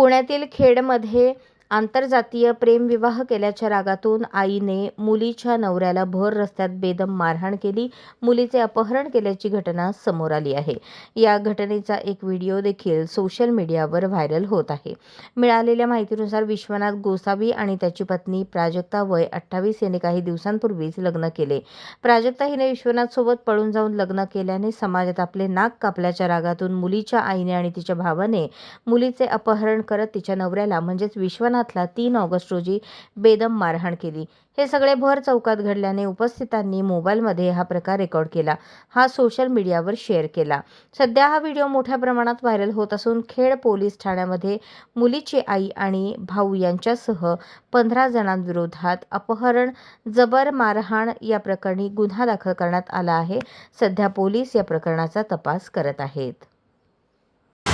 पुण्यातील खेडमध्ये आंतरजातीय प्रेमविवाह केल्याच्या रागातून आईने मुलीच्या नवऱ्याला भर रस्त्यात बेदम मारहाण केली. मुलीचे अपहरण केल्याची घटना समोर आली आहे. या घटनेचा एक व्हिडिओ देखील सोशल मीडियावर व्हायरल होत आहे. मिळालेल्या माहितीनुसार विश्वनाथ गोसावी आणि त्याची पत्नी प्राजक्ता वय अठ्ठावीस यांनी काही दिवसांपूर्वीच लग्न केले. प्राजक्ता हिने विश्वनाथ सोबत पळून जाऊन लग्न केल्याने समाजात आपले नाक कापल्याच्या रागातून मुलीच्या आईने आणि तिच्या भावाने मुलीचे अपहरण करत तिच्या नवऱ्याला म्हणजेच विश्वनाथ विश्वनाथला तीन ऑगस्ट रोजी बेदम मारहाण केली. हे सगळे भर चौकात घडल्याने उपस्थितांनी मोबाईलमध्ये हा प्रकार रेकॉर्ड केला. हा सोशल मीडियावर शेअर केला. सध्या हा व्हिडिओ मोठ्या प्रमाणात व्हायरल होत असून खेड पोलीस ठाण्यामध्ये मुलीची आई आणि भाऊ यांच्यासह पंधरा जणांविरोधात अपहरण जबर मारहाण या प्रकरणी गुन्हा दाखल करण्यात आला आहे. सध्या पोलीस या प्रकरणाचा तपास करत आहेत.